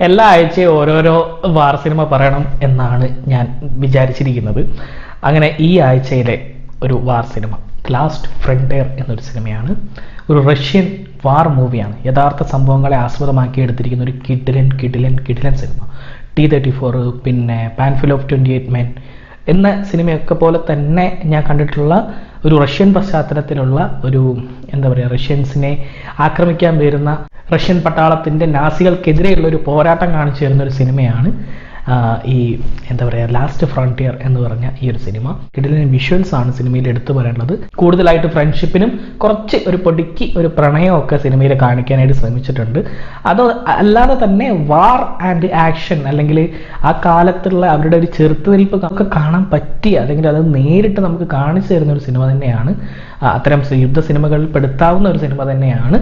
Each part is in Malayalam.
എല്ലാ ആഴ്ചയും ഓരോരോ വാർ സിനിമ പറയണം എന്നാണ് ഞാൻ വിചാരിച്ചിരിക്കുന്നത്. അങ്ങനെ ഈ ആഴ്ചയിലെ ഒരു വാർ സിനിമ ലാസ്റ്റ് ഫ്രണ്ടേർ എന്നൊരു സിനിമയാണ്. ഒരു റഷ്യൻ വാർ മൂവിയാണ്. യഥാർത്ഥ സംഭവങ്ങളെ ആസ്പദമാക്കി എടുത്തിരിക്കുന്ന ഒരു കിഡിലൻ കിഡിലൻ കിഡിലൻ സിനിമ. ടി തേർട്ടി ഫോർ പിന്നെ Panfil of twenty eight men എന്ന സിനിമയൊക്കെ പോലെ തന്നെ ഞാൻ കണ്ടിട്ടുള്ള ഒരു റഷ്യൻ പശ്ചാത്തലത്തിലുള്ള ഒരു എന്താ പറയുക റഷ്യൻസിനെ ആക്രമിക്കാൻ വരുന്ന റഷ്യൻ പട്ടാളത്തിന്റെ നാസികൾക്കെതിരെയുള്ള ഒരു പോരാട്ടം കാണിച്ചു തരുന്ന ഒരു സിനിമയാണ് ഈ എന്താ പറയുക ലാസ്റ്റ് ഫ്രോണ്ടിയർ എന്ന് പറഞ്ഞ ഈ ഒരു സിനിമ. കിടിലൻ വിഷ്വൽസ് ആണ് സിനിമയിൽ എടുത്തു പറയാനുള്ളത് കൂടുതലായിട്ട് ഫ്രണ്ട്ഷിപ്പിനും കുറച്ച് ഒരു പൊടിക്ക് ഒരു പ്രണയമൊക്കെ സിനിമയിൽ കാണിക്കാനായിട്ട് ശ്രമിച്ചിട്ടുണ്ട്. അത് അല്ലാതെ തന്നെ വാർ ആൻഡ് ആക്ഷൻ അല്ലെങ്കിൽ ആ കാലത്തുള്ള അവരുടെ ഒരു ചെറുത്തുനിൽപ്പ് നമുക്ക് കാണാൻ പറ്റിയ അല്ലെങ്കിൽ അത് നേരിട്ട് നമുക്ക് കാണിച്ചു തരുന്ന ഒരു സിനിമ തന്നെയാണ്. അത്തരം യുദ്ധ സിനിമകളിൽ പെടുത്താവുന്ന ഒരു സിനിമ തന്നെയാണ്.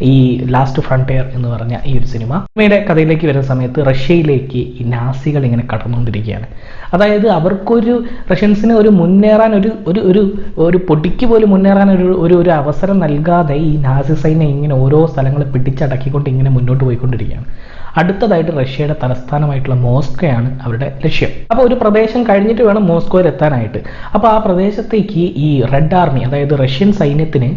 ഈ ലാസ്റ്റ് ഫ്രണ്ടിയർ എന്ന് പറഞ്ഞ ഈ ഒരു സിനിമ. സിനിമയുടെ കഥയിലേക്ക് വരുന്ന സമയത്ത് റഷ്യയിലേക്ക് ഈ നാസികൾ ഇങ്ങനെ കടന്നുകൊണ്ടിരിക്കുകയാണ്. അതായത് അവർക്കൊരു റഷ്യൻസിന് ഒരു മുന്നേറാൻ ഒരു ഒരു ഒരു ഒരു പൊടിക്ക് പോലും മുന്നേറാൻ ഒരു ഒരു ഒരു അവസരം നൽകാതെ ഈ നാസി സൈന്യം ഇങ്ങനെ ഓരോ സ്ഥലങ്ങൾ പിടിച്ചടക്കിക്കൊണ്ട് ഇങ്ങനെ മുന്നോട്ട് പോയിക്കൊണ്ടിരിക്കുകയാണ്. അടുത്തതായിട്ട് റഷ്യയുടെ തലസ്ഥാനമായിട്ടുള്ള മോസ്കോയാണ് അവരുടെ ലക്ഷ്യം. അപ്പോൾ ഒരു പ്രദേശം കഴിഞ്ഞിട്ട് വേണം മോസ്കോയിൽ എത്താനായിട്ട്. അപ്പോൾ ആ പ്രദേശത്തേക്ക് ഈ റെഡ് ആർമി അതായത് റഷ്യൻ സൈന്യത്തിന്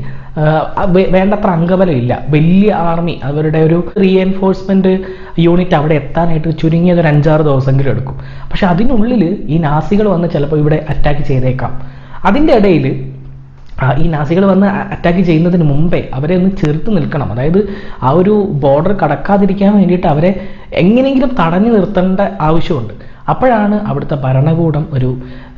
വേണ്ടത്ര അംഗബലം ഇല്ല. വലിയ ആർമി അവരുടെ ഒരു റീഎൻഫോഴ്സ്മെന്റ് യൂണിറ്റ് അവിടെ എത്താനായിട്ട് ചുരുങ്ങിയത് ഒരു അഞ്ചാറ് ദിവസമെങ്കിലും എടുക്കും. പക്ഷെ അതിനുള്ളിൽ ഈ നാസികൾ വന്ന് ചിലപ്പോൾ ഇവിടെ അറ്റാക്ക് ചെയ്തേക്കാം. അതിന്റെ ഇടയിൽ ഈ നാസികൾ വന്ന് അറ്റാക്ക് ചെയ്യുന്നതിന് മുമ്പേ അവരെ ഒന്ന് ചെറുത്ത് നിൽക്കണം. അതായത് ആ ഒരു ബോർഡർ കടക്കാതിരിക്കാൻ വേണ്ടിയിട്ട് അവരെ എങ്ങനെയെങ്കിലും തടഞ്ഞു നിർത്തേണ്ട ആവശ്യമുണ്ട്. അപ്പോഴാണ് അവിടുത്തെ ഭരണകൂടം ഒരു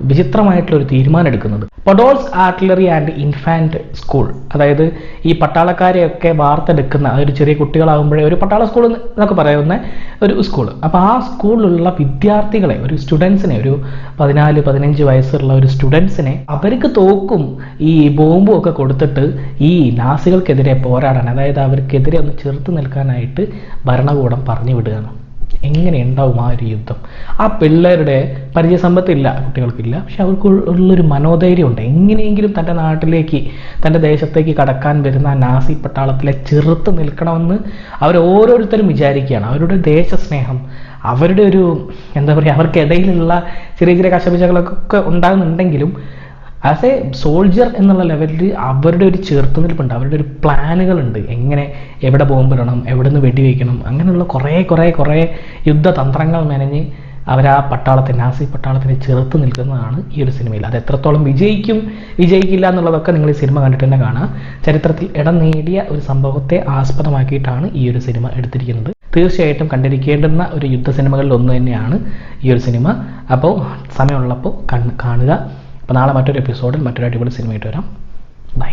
വിചിത്രമായിട്ടുള്ള ഒരു തീരുമാനം എടുക്കുന്നത് Podolsk artillery and infant school അതായത് ഈ പട്ടാളക്കാരെയൊക്കെ വാർത്തെടുക്കുന്ന ഒരു ചെറിയ കുട്ടികളാകുമ്പോഴേ ഒരു പട്ടാള സ്കൂൾ എന്നൊക്കെ പറയുന്ന ഒരു സ്കൂൾ അപ്പോൾ ആ സ്കൂളിലുള്ള വിദ്യാർത്ഥികളെ ഒരു സ്റ്റുഡൻസിനെ ഒരു പതിനാല് പതിനഞ്ച് വയസ്സുള്ള ഒരു സ്റ്റുഡൻസിനെ അവർക്ക് തോക്കും ഈ ബോംബും ഒക്കെ കൊടുത്തിട്ട് ഈ നാസികൾക്കെതിരെ പോരാടാൻ. അതായത് അവർക്കെതിരെ ഒന്ന് ചെറുത്ത് നിൽക്കാനായിട്ട് ഭരണകൂടം പറഞ്ഞു വിടുകയാണ്. എങ്ങനെ ഉണ്ടാവും ആ ഒരു യുദ്ധം? ആ പിള്ളേരുടെ പരിചയസമ്പത്തില്ല കുട്ടികൾക്കില്ല. പക്ഷെ അവർക്ക് ഉള്ളൊരു മനോധൈര്യമുണ്ട്. എങ്ങനെയെങ്കിലും തന്റെ നാട്ടിലേക്ക് തന്റെ ദേശത്തേക്ക് കടക്കാൻ വരുന്ന ആ നാസി പട്ടാളത്തിലെ ചെറുത്ത് നിൽക്കണമെന്ന് അവർ ഓരോരുത്തരും വിചാരിക്കുകയാണ്. അവരുടെ ദേശസ്നേഹം അവരുടെ ഒരു എന്താ പറയുക അവർക്കിടയിലുള്ള ചെറിയ ചെറിയ കശപിശകളൊക്കെ ഉണ്ടാകുന്നുണ്ടെങ്കിലും ആസ് എ സോൾജിയർ എന്നുള്ള ലെവലിൽ അവരുടെ ഒരു ചെറുത്തുനിൽപ്പുണ്ട് അവരുടെ ഒരു പ്ലാനുകളുണ്ട് എങ്ങനെ എവിടെ ബോംബിടണം എവിടെ നിന്ന് വെടിവെക്കണം അങ്ങനെയുള്ള കുറേ കുറേ കുറേ യുദ്ധതന്ത്രങ്ങൾ മെനഞ്ഞ് അവർ ആ പട്ടാളത്തെ നാസി പട്ടാളത്തിനെ ചെറുത്ത് നിൽക്കുന്നതാണ് ഈ ഒരു സിനിമയിൽ അത് എത്രത്തോളം വിജയിക്കും വിജയിക്കില്ല എന്നുള്ളതൊക്കെ നിങ്ങൾ ഈ സിനിമ കണ്ടിട്ട് തന്നെ കാണാം. ചരിത്രത്തിൽ ഇടം നേടിയ ഒരു സംഭവത്തെ ആസ്പദമാക്കിയിട്ടാണ് ഈ ഒരു സിനിമ എടുത്തിരിക്കുന്നത്. തീർച്ചയായിട്ടും കണ്ടിരിക്കേണ്ടുന്ന ഒരു യുദ്ധ സിനിമകളിൽ ഒന്ന് തന്നെയാണ് ഈ ഒരു സിനിമ അപ്പോൾ സമയമുള്ളപ്പോൾ കാണുക. അപ്പോൾ നാളെ മറ്റൊരു എപ്പിസോഡിൽ മറ്റൊരു അടിപൊളി സിനിമയായിട്ട് വരാം. ബൈ